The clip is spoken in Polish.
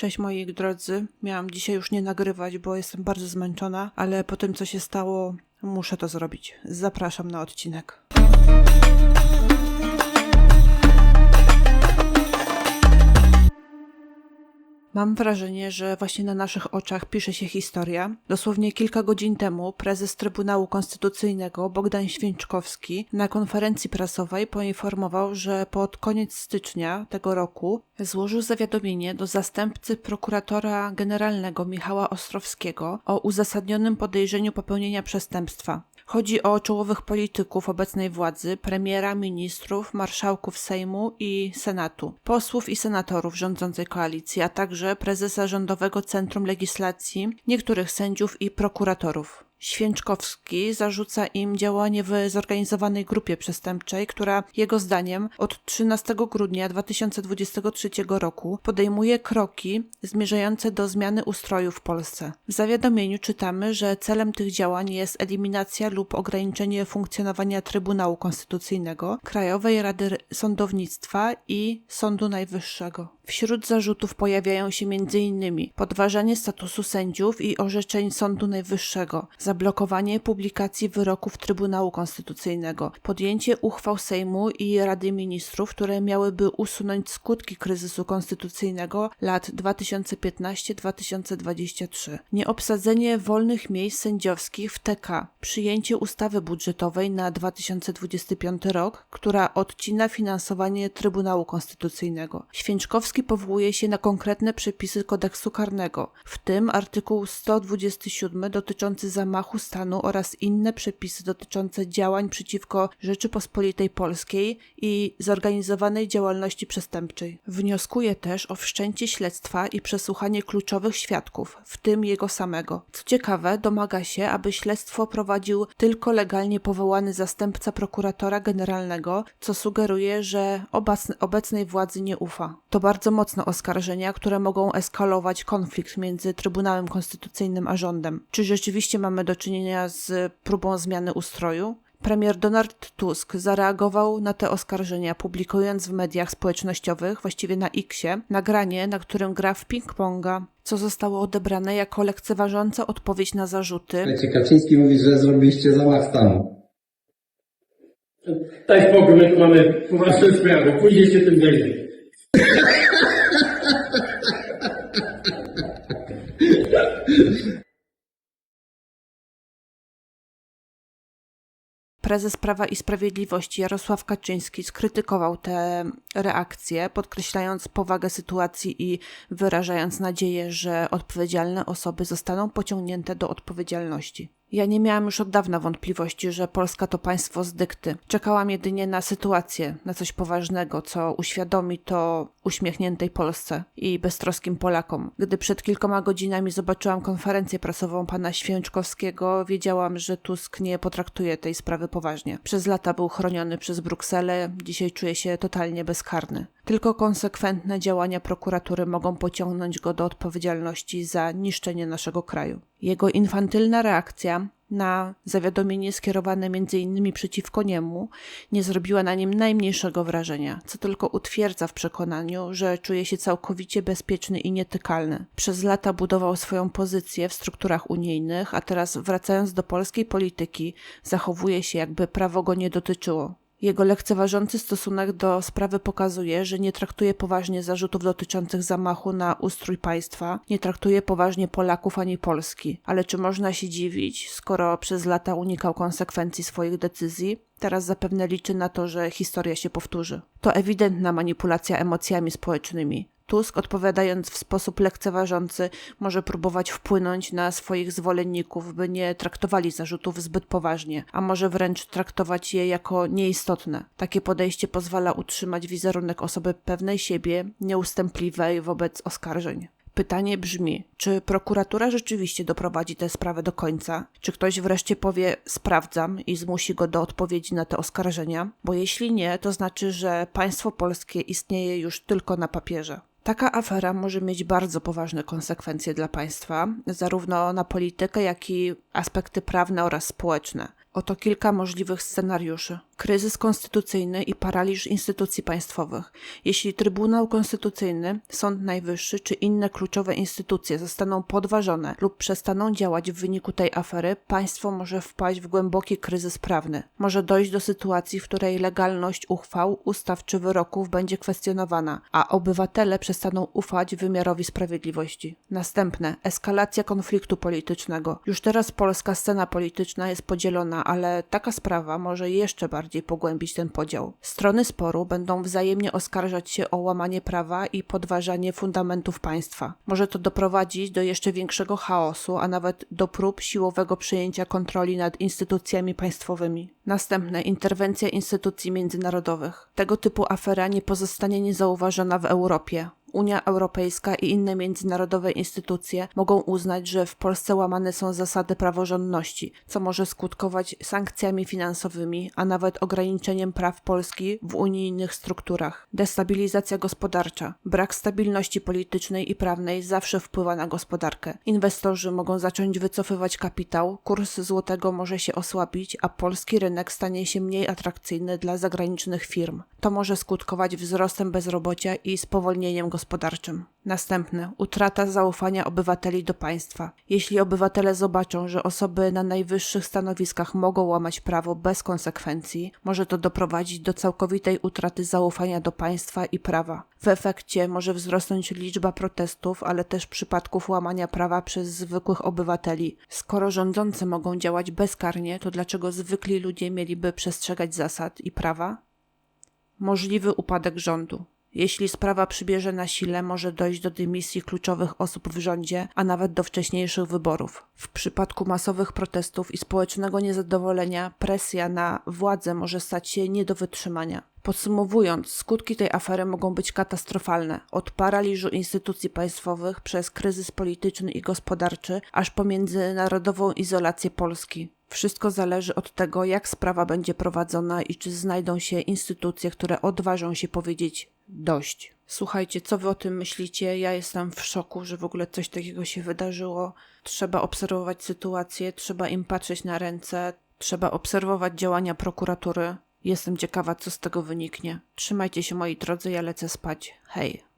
Cześć moi drodzy. Miałam dzisiaj już nie nagrywać, bo jestem bardzo zmęczona, ale po tym co się stało, muszę to zrobić. Zapraszam na odcinek. Mam wrażenie, że właśnie na naszych oczach pisze się historia. Dosłownie kilka godzin temu prezes Trybunału Konstytucyjnego Bogdan Święczkowski na konferencji prasowej poinformował, że pod koniec stycznia tego roku złożył zawiadomienie do zastępcy prokuratora generalnego Michała Ostrowskiego o uzasadnionym podejrzeniu popełnienia przestępstwa. Chodzi o czołowych polityków obecnej władzy, premiera, ministrów, marszałków Sejmu i Senatu, posłów i senatorów rządzącej koalicji, a także prezesa Rządowego Centrum Legislacji, niektórych sędziów i prokuratorów. Święczkowski zarzuca im działanie w zorganizowanej grupie przestępczej, która jego zdaniem od 13 grudnia 2023 roku podejmuje kroki zmierzające do zmiany ustroju w Polsce. W zawiadomieniu czytamy, że celem tych działań jest eliminacja lub ograniczenie funkcjonowania Trybunału Konstytucyjnego, Krajowej Rady Sądownictwa i Sądu Najwyższego. Wśród zarzutów pojawiają się m.in. podważanie statusu sędziów i orzeczeń Sądu Najwyższego, zablokowanie publikacji wyroków Trybunału Konstytucyjnego, podjęcie uchwał Sejmu i Rady Ministrów, które miałyby usunąć skutki kryzysu konstytucyjnego lat 2015-2023, nieobsadzenie wolnych miejsc sędziowskich w TK, przyjęcie ustawy budżetowej na 2025 rok, która odcina finansowanie Trybunału Konstytucyjnego. Święczkowski powołuje się na konkretne przepisy kodeksu karnego, w tym artykuł 127 dotyczący zamachu stanu oraz inne przepisy dotyczące działań przeciwko Rzeczypospolitej Polskiej i zorganizowanej działalności przestępczej. Wnioskuje też o wszczęcie śledztwa i przesłuchanie kluczowych świadków, w tym jego samego. Co ciekawe, domaga się, aby śledztwo prowadził tylko legalnie powołany zastępca prokuratora generalnego, co sugeruje, że obecnej władzy nie ufa. To bardzo mocne oskarżenia, które mogą eskalować konflikt między Trybunałem Konstytucyjnym a rządem. Czy rzeczywiście mamy do czynienia z próbą zmiany ustroju? Premier Donald Tusk zareagował na te oskarżenia, publikując w mediach społecznościowych, właściwie na Xie, nagranie, na którym gra w ping-ponga, co zostało odebrane jako lekceważąca odpowiedź na zarzuty. Słuchajcie, Kaczyński mówi, że zrobiliście zamach stanu. Daj spokój, my tu mamy poważną sprawę, później się tym zajmie. Prezes Prawa i Sprawiedliwości Jarosław Kaczyński skrytykował te reakcje, podkreślając powagę sytuacji i wyrażając nadzieję, że odpowiedzialne osoby zostaną pociągnięte do odpowiedzialności. Ja nie miałam już od dawna wątpliwości, że Polska to państwo z dykty. Czekałam jedynie na sytuację, na coś poważnego, co uświadomi to uśmiechniętej Polsce i beztroskim Polakom. Gdy przed kilkoma godzinami zobaczyłam konferencję prasową pana Święczkowskiego, wiedziałam, że Tusk nie potraktuje tej sprawy poważnie. Przez lata był chroniony przez Brukselę, dzisiaj czuje się totalnie bezkarny. Tylko konsekwentne działania prokuratury mogą pociągnąć go do odpowiedzialności za niszczenie naszego kraju. Jego infantylna reakcja na zawiadomienie skierowane m.in. przeciwko niemu nie zrobiła na nim najmniejszego wrażenia, co tylko utwierdza w przekonaniu, że czuje się całkowicie bezpieczny i nietykalny. Przez lata budował swoją pozycję w strukturach unijnych, a teraz wracając do polskiej polityki, zachowuje się jakby prawo go nie dotyczyło. Jego lekceważący stosunek do sprawy pokazuje, że nie traktuje poważnie zarzutów dotyczących zamachu na ustrój państwa, nie traktuje poważnie Polaków ani Polski. Ale czy można się dziwić, skoro przez lata unikał konsekwencji swoich decyzji? Teraz zapewne liczy na to, że historia się powtórzy. To ewidentna manipulacja emocjami społecznymi. Tusk, odpowiadając w sposób lekceważący, może próbować wpłynąć na swoich zwolenników, by nie traktowali zarzutów zbyt poważnie, a może wręcz traktować je jako nieistotne. Takie podejście pozwala utrzymać wizerunek osoby pewnej siebie, nieustępliwej wobec oskarżeń. Pytanie brzmi, czy prokuratura rzeczywiście doprowadzi tę sprawę do końca? Czy ktoś wreszcie powie sprawdzam i zmusi go do odpowiedzi na te oskarżenia? Bo jeśli nie, to znaczy, że państwo polskie istnieje już tylko na papierze. Taka afera może mieć bardzo poważne konsekwencje dla państwa, zarówno na politykę, jak i aspekty prawne oraz społeczne. Oto kilka możliwych scenariuszy. Kryzys konstytucyjny i paraliż instytucji państwowych. Jeśli Trybunał Konstytucyjny, Sąd Najwyższy czy inne kluczowe instytucje zostaną podważone lub przestaną działać w wyniku tej afery, państwo może wpaść w głęboki kryzys prawny. Może dojść do sytuacji, w której legalność uchwał, ustaw czy wyroków będzie kwestionowana, a obywatele przestaną ufać wymiarowi sprawiedliwości. Następne eskalacja konfliktu politycznego. Już teraz polska scena polityczna jest podzielona, ale taka sprawa może jeszcze bardziej pogłębić ten podział. Strony sporu będą wzajemnie oskarżać się o łamanie prawa i podważanie fundamentów państwa. Może to doprowadzić do jeszcze większego chaosu, a nawet do prób siłowego przejęcia kontroli nad instytucjami państwowymi. Następne interwencja instytucji międzynarodowych. Tego typu afera nie pozostanie niezauważona w Europie. Unia Europejska i inne międzynarodowe instytucje mogą uznać, że w Polsce łamane są zasady praworządności, co może skutkować sankcjami finansowymi, a nawet ograniczeniem praw Polski w unijnych strukturach. Destabilizacja gospodarcza. Brak stabilności politycznej i prawnej zawsze wpływa na gospodarkę. Inwestorzy mogą zacząć wycofywać kapitał, kurs złotego może się osłabić, a polski rynek stanie się mniej atrakcyjny dla zagranicznych firm. To może skutkować wzrostem bezrobocia i spowolnieniem gospodarczym. Utrata zaufania obywateli do państwa. Jeśli obywatele zobaczą, że osoby na najwyższych stanowiskach mogą łamać prawo bez konsekwencji, może to doprowadzić do całkowitej utraty zaufania do państwa i prawa. W efekcie może wzrosnąć liczba protestów, ale też przypadków łamania prawa przez zwykłych obywateli. Skoro rządzący mogą działać bezkarnie, to dlaczego zwykli ludzie mieliby przestrzegać zasad i prawa? Możliwy upadek rządu. Jeśli sprawa przybierze na sile, może dojść do dymisji kluczowych osób w rządzie, a nawet do wcześniejszych wyborów. W przypadku masowych protestów i społecznego niezadowolenia, presja na władzę może stać się nie do wytrzymania. Podsumowując, skutki tej afery mogą być katastrofalne. Od paraliżu instytucji państwowych przez kryzys polityczny i gospodarczy, aż po międzynarodową izolację Polski. Wszystko zależy od tego, jak sprawa będzie prowadzona i czy znajdą się instytucje, które odważą się powiedzieć dość. Słuchajcie, co wy o tym myślicie? Ja jestem w szoku, że w ogóle coś takiego się wydarzyło. Trzeba obserwować sytuację, trzeba im patrzeć na ręce, trzeba obserwować działania prokuratury. Jestem ciekawa, co z tego wyniknie. Trzymajcie się, moi drodzy, ja lecę spać. Hej.